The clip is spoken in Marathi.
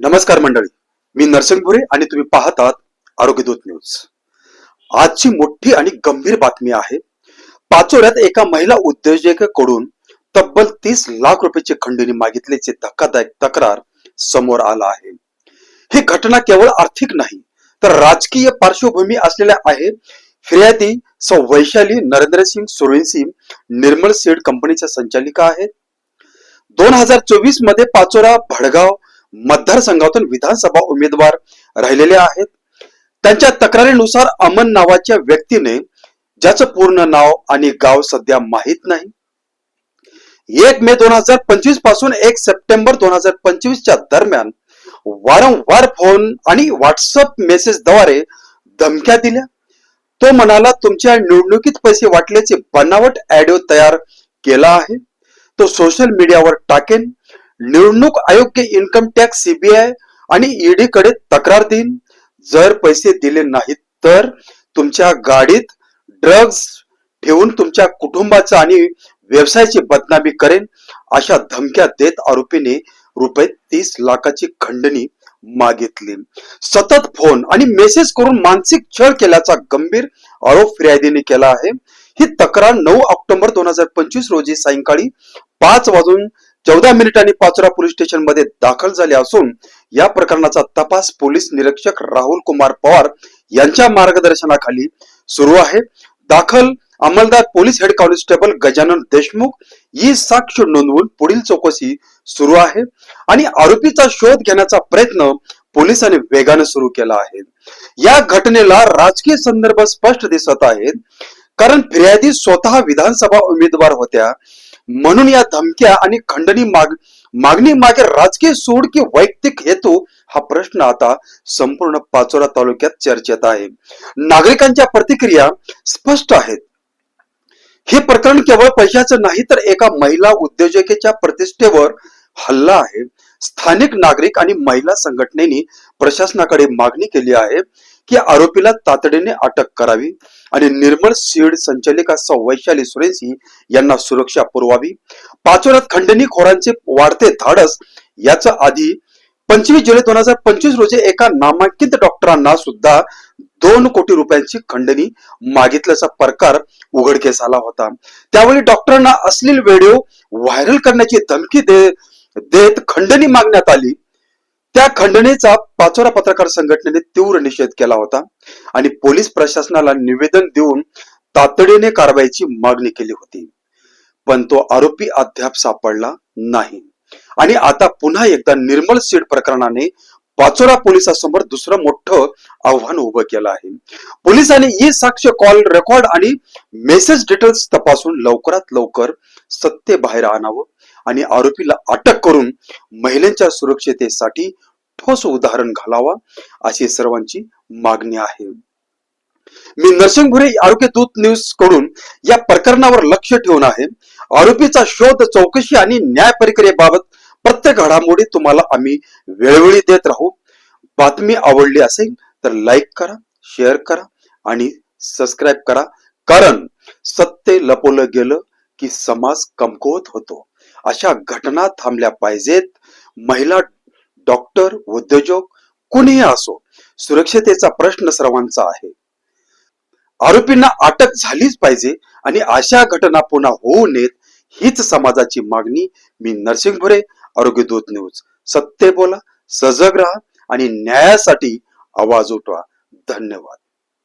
नमस्कार मंडळी. मी नरसिंगपुरे आणि तुम्ही पाहतात आरोग्यदूत न्यूज. आजची मोठी आणि गंभीर बातमी आहे पाचोऱ्यात एका महिला उद्योजकाकडून तब्बल तीस लाख रुपयाची खंडणी मागितल्याची धक्कादायक तक्रार समोर आला आहे. ही घटना केवळ आर्थिक नाही तर राजकीय पार्श्वभूमी असलेल्या आहे. फिर्यादी सौ वैशाली नरेंद्रसिंग सुरेनसिंग निर्मल सीड कंपनीच्या संचालिका आहेत. दोन हजार चोवीसमध्ये पाचोरा भडगाव मतदारसंघातून विधानसभा उमेदवार राहिलेले आहेत. त्यांच्या तक्रारीनुसार अमन नावाच्या व्यक्तीने ज्याचं पूर्ण नाव आणि गाव सध्या माहीत नाही. एक मे दोन हजार पंचवीसपासून एक सप्टेंबर दोन हजार पंचवीसच्या दरम्यान वारंवार फोन आणि व्हॉट्सअप मेसेजद्वारे धमक्या दिल्या. तो म्हणाला तुमच्या निवडणुकीत पैसे वाटल्याचे बनावट ऍडिओ तयार केला आहे. तो सोशल मीडियावर टाकेन. निवडणूक आयोग के इन्कम टॅक्स सीबीआय आणि ईडी कडे तक्रार देईन. जर पैसे दिले नाहीत तर तुमच्या गाडीत ड्रग्ज ठेवून तुमच्या कुटुंबाचा आणि व्यवसायाची बदनामी करेन. अशा धमक्या देत आरोपीने रुपये तीस लाखाची खंडणी मागितली. सतत फोन आणि मेसेज करून मानसिक छळ केल्याचा गंभीर आरोप फिर्यादीने केला आहे. ही तक्रार नऊ ऑक्टोबर दोन हजार पंचवीस रोजी सायंकाळी पाच वाजून चौदा मिनिटांनी पाचोरा पोलीस स्टेशनमध्ये दाखल झाले असून या प्रकरणाचा तपास पोलीस निरीक्षक राहुल कुमार पवार यांच्या मार्गदर्शनाखाली सुरू आहे. दाखल अंमलदार police head constable Gajanan Deshmukh ही साक्ष नोंदवून पुढील चौकशी सुरू आहे आणि आरोपीचा शोध घेण्याचा प्रयत्न पोलिसांनी वेगाने सुरू केला आहे. या घटनेला राजकीय संदर्भ स्पष्ट दिसत आहेत. कारण फिर्यादी स्वतः विधानसभा उमेदवार होत्या. म्हणून या धमक्या आणि खंडणी माग मागणी मागे राजकीय सूड की वैयक्तिक हेतू हा प्रश्न आता संपूर्ण पाचोरा तालुक्यात चर्चेत आहे. नागरिकांच्या प्रतिक्रिया स्पष्ट आहेत. हे प्रकरण केवळ पैशाचं नाही तर एका महिला उद्योजकेच्या प्रतिष्ठेवर हल्ला आहे. स्थानिक नागरिक आणि महिला संघटनेनी प्रशासनाकडे मागणी केली आहे. की आरोपीला तातडीने अटक करावी आणि निर्मळ सीड संचालिका सौ वैशाली सुरेशी यांना सुरक्षा पुरवावी. पाचोऱ्यात खंडणी खोरांचे वाढते धाडस याचा आधी पंचवीस जुलै दोन हजार पंचवीस रोजी एका नामांकित डॉक्टरांना सुद्धा दोन कोटी रुपयांची खंडणी मागितल्याचा प्रकार उघडकीस आला होता. त्यावेळी डॉक्टरांना अश्लील व्हिडिओ व्हायरल करण्याची धमकी दे देत खंडणी मागण्यात आली. त्या खंडणीचा पाचोरा पत्रकार संघटनेने तीव्र निषेध केला होता आणि पोलीस प्रशासनाला निवेदन देऊन तातडीने कारवाईची मागणी केली होती. पण तो आरोपी अद्याप सापडला नाही. आणि आता पुन्हा एकदा निर्मल सीड प्रकरणाने पाचोरा पोलिसांसमोर दुसरं मोठं आव्हान उभं केलं आहे. पोलिसांनी ई साक्ष कॉल रेकॉर्ड आणि मेसेज डिटेल्स तपासून लवकरात लवकर सत्य बाहेर आणावं आणि आरोपीला अटक करून महिलांच्या सुरक्षितेसाठी ठोस उदाहरण घालावा अशी सर्वांची मागणी आहे. मी नरसिंहपुरे आरोग्य दूत न्यूजकडून या प्रकरणावर लक्ष ठेवून आहे. आरोपीचा शोध चौकशी आणि न्याय प्रक्रियेबाबत प्रत्येक घडामोडी तुम्हाला आम्ही वेळोवेळी देत राहू. बातमी आवडली असेल तर लाईक करा शेअर करा आणि सबस्क्राईब करा. कारण सत्य लपवलं गेलं की समाज कमकुवत होतो. अशा घटना थांबल्या पाहिजेत. महिला डॉक्टर उद्योजक कुणीही असो सुरक्षतेचा प्रश्न सर्वांचा आहे. आरोपींना अटक झालीच पाहिजे आणि अशा घटना पुन्हा होऊ नयेत हीच समाजाची मागणी मी नरसिंग भुरे आरोग्यदूत न्यूज. सत्य बोला सजग राहा आणि न्यायासाठी आवाज उठवा. धन्यवाद.